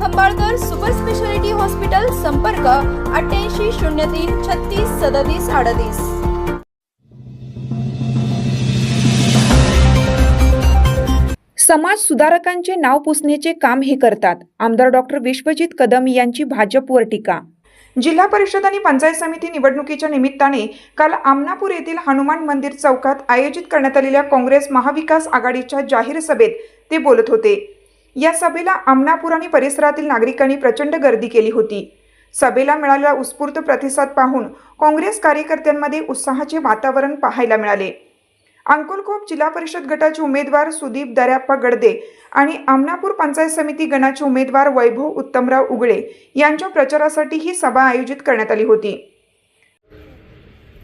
Khambalkar super speciality hospital संपर्क अठ्ठ्याऐंशी शून्य तीन छत्तीस सदतीस अडतीस. समाज सुधारकांचे नाव पुसण्याचे काम हे करतात. आमदार डॉक्टर विश्वजित कदम यांची भाजपवर टीका. जिल्हा परिषद आणि पंचायत समिती निवडणुकीच्या निमित्ताने काल आमनापूर येथील हनुमान मंदिर चौकात आयोजित करण्यात आलेल्या काँग्रेस महाविकास आघाडीच्या जाहीर सभेत ते बोलत होते. या सभेला आमनापूर आणि परिसरातील नागरिकांनी प्रचंड गर्दी केली होती. सभेला मिळालेला उत्स्फूर्त प्रतिसाद पाहून काँग्रेस कार्यकर्त्यांमध्ये उत्साहाचे वातावरण पाहायला मिळाले. अंकुलखोप जिल्हा परिषद गटाचे उमेदवार सुदीप दर्याप्पा गडदे आणि आमनापूर पंचायत समिती गणाचे उमेदवार वैभव उत्तमराव उगळे यांच्या प्रचारासाठी ही सभा आयोजित करण्यात आली होती.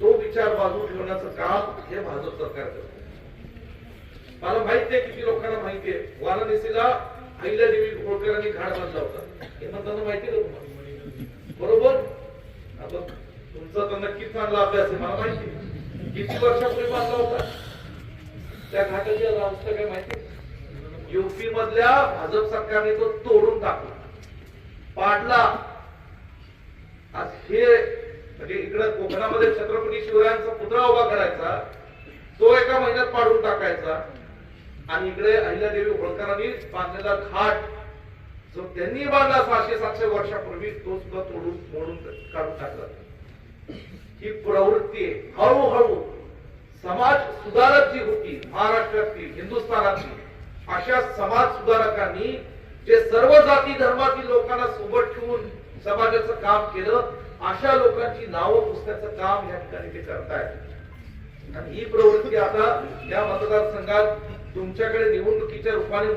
तो विचार बाजू ठेवण्याचं काम हे भाजप सरकार मला माहिती आहे किती लोकांना माहिती आहे. वाराणसीला अहिल्यादेवी होळकरांनी घाट बांधला होता. हे म्हणताना माहिती का तुम्हाला? बरोबर? आता तुमचा तर नक्कीच चांगला अभ्यास आहे मला माहिती किती वर्षापूर्वी बांधला होता? त्या घाटाची अवस्था काय माहिती युपी मधल्या भाजप सरकारने तो तोडून टाकला. पाडला. आज हे म्हणजे इकडे कोकणामध्ये छत्रपती शिवरायांचा पुतळा उभा करायचा तो एका महिन्यात पाडून टाकायचा. आणि इकडे अहिल्यादेवी होळकरांनी बांधलेला घाट जो त्यांनी बांधला पाचशे सातशे वर्षापूर्वी तो सुद्धा तोडून मोडून काढून टाकला. ही प्रवृत्ती हळूहळू समाज सुधारक जी होती महाराष्ट्रातली हिंदुस्थानातली अशा समाज सुधारकांनी जे सर्व जाती धर्मातील लोकांना सोबत ठेवून समाजाचं काम केलं अशा लोकांची नावं पुसण्याचं काम या ठिकाणी ते करतायत. आणि ही प्रवृत्ती आता या मतदारसंघात तुमच्याकडे निवडणुकीच्या रूपाने